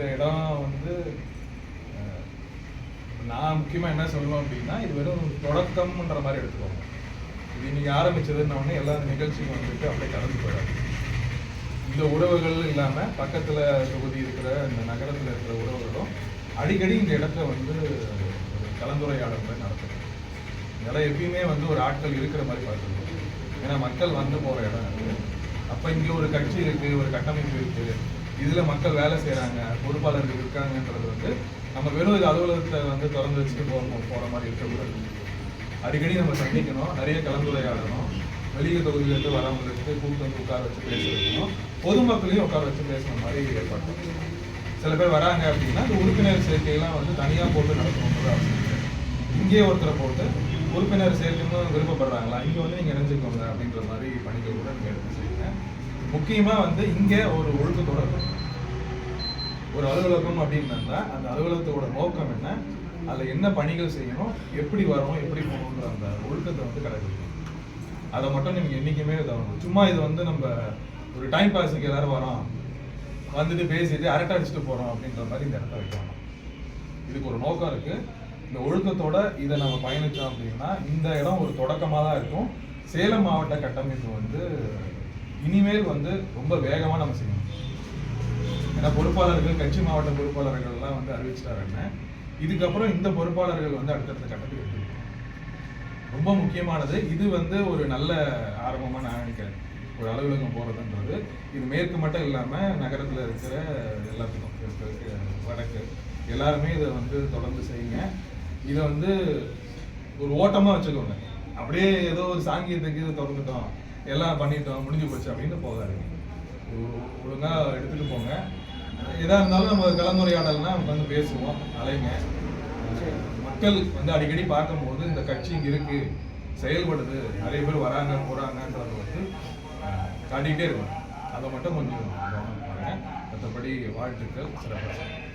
இந்த இடம் வந்து நான் முக்கியமாக என்ன சொல்லுவேன் அப்படின்னா இது வெறும் தொடக்கம்ன்ற மாதிரி எடுத்துக்கோங்க. இது இன்னைக்கு ஆரம்பிச்சதுன்ன எல்லா நிகழ்ச்சியும் வந்துட்டு அப்படியே கலந்து போயிடாது. இந்த உறவுகள் இல்லாமல் பக்கத்தில் தொகுதி இருக்கிற இந்த நகரத்தில் இருக்கிற உறவுகளும் அடிக்கடி இந்த இடத்த வந்து ஒரு கலந்துரையாடல் இதெல்லாம் எப்பயுமே வந்து ஒரு ஆட்கள் இருக்கிற மாதிரி பார்த்துருக்கோம் ஏன்னா மக்கள் வந்து போகிற இடம் அது. அப்போ இங்கே ஒரு கட்சி இருக்குது ஒரு கட்டமைப்பு இருக்குது இதில் மக்கள் வேலை செய்கிறாங்க பொறுப்பாளர்கள் இருக்காங்கன்றது வந்து நம்ம வெறும் இது அலுவலகத்தை வந்து திறந்து வச்சுட்டு போகணும் போகிற மாதிரி இருக்கக்கூடாது. அடிக்கடி நம்ம சந்திக்கணும் நிறைய கலந்துரையாடணும் வெளியே தொகுதியிலேருந்து வரவங்களுக்கு கூப்பிட்டு வந்து உட்கார வச்சு பேச வைக்கணும். பொதுமக்களையும் உட்கார வச்சு பேசுகிற மாதிரி ஏற்பாடு சில பேர் வராங்க அப்படின்னா இந்த உறுப்பினர் சேர்க்கையெல்லாம் வந்து தனியாக போட்டு நடத்தணுன்றது அவசியம் இல்லை. இங்கேயே ஒருத்தரை போட்டு உறுப்பினர் சேர்க்கணும்னு விருப்பப்படுறாங்களா? இங்கே வந்து நீங்கள் இணைஞ்சுக்கோங்க அப்படின்ற மாதிரி பணிகள் கூட நீங்கள் எடுத்து முக்கியமாக வந்து இங்கே ஒரு ஒழுக்கத்தோட இருக்கும் ஒரு அலுவலகம் அப்படின்னா அந்த அலுவலகத்தோட நோக்கம் என்ன? அதில் என்ன பணிகள் செய்யணும்? எப்படி வரணும்? எப்படி போகணுன்ற அந்த ஒழுக்கத்தை வந்து கடைபிடிக்கணும். அதை மட்டும் நீங்கள் என்றைக்குமே தவறணும் சும்மா இது வந்து நம்ம ஒரு டைம் பாஸுக்கு எல்லாரும் வரோம் வந்துட்டு பேசிட்டு அரட்டை அடிச்சுட்டு போகிறோம் அப்படின்ற மாதிரி இந்த இடத்த வைக்கணும். இதுக்கு ஒரு நோக்கம் இருக்குது இந்த ஒழுக்கத்தோட இதை நம்ம பயணித்தோம் அப்படின்னா இந்த இடம் ஒரு தொடக்கமாக தான் இருக்கும். சேலம் மாவட்ட கட்டமைப்பு வந்து இனிமேல் வந்து ரொம்ப வேகமாக நம்ம செய்யணும். ஏன்னா பொறுப்பாளர்கள் கட்சி மாவட்ட பொறுப்பாளர்கள்லாம் வந்து அறிவிச்சிட்டாருன்னு இதுக்கப்புறம் இந்த பொறுப்பாளர்கள் வந்து அடுத்தடுத்த கட்டத்துக்கு எடுத்துக்கணும். ரொம்ப முக்கியமானது இது வந்து ஒரு நல்ல ஆரம்பமாக நான் நினைக்கிறேன். ஒரு அலுவலகம் போகிறதுன்றது இது மேற்கு மட்டும் இல்லாமல் நகரத்தில் இருக்கிற எல்லாத்துக்கும் வடக்கு எல்லாருமே இதை வந்து தொடர்ந்து செய்யுங்க. இதை வந்து ஒரு ஓட்டமாக வச்சுக்கோங்க. அப்படியே ஏதோ ஒரு சாங்கியத்துக்கு இது திறந்துட்டோம். எல்லாம் பண்ணிட்டோம் முடிஞ்சு போச்சு அப்படின்னு போகாதீங்க. ஒழுங்காக எடுத்துகிட்டு போங்க. எதாக இருந்தாலும் நம்ம கலந்துரையாடல்னா வந்து பேசுவோம் அலைங்க. மக்கள் வந்து அடிக்கடி பார்க்கும்போது இந்த கட்சி இங்கே இருக்குது செயல்படுது நிறைய பேர் வராங்க போறாங்கன்றத வந்து காட்டிக்கிட்டே இருக்கணும் அதை மட்டும் கொஞ்சம் கவனம் மற்றபடி வாழ்த்துக்கள் சிறப்பாக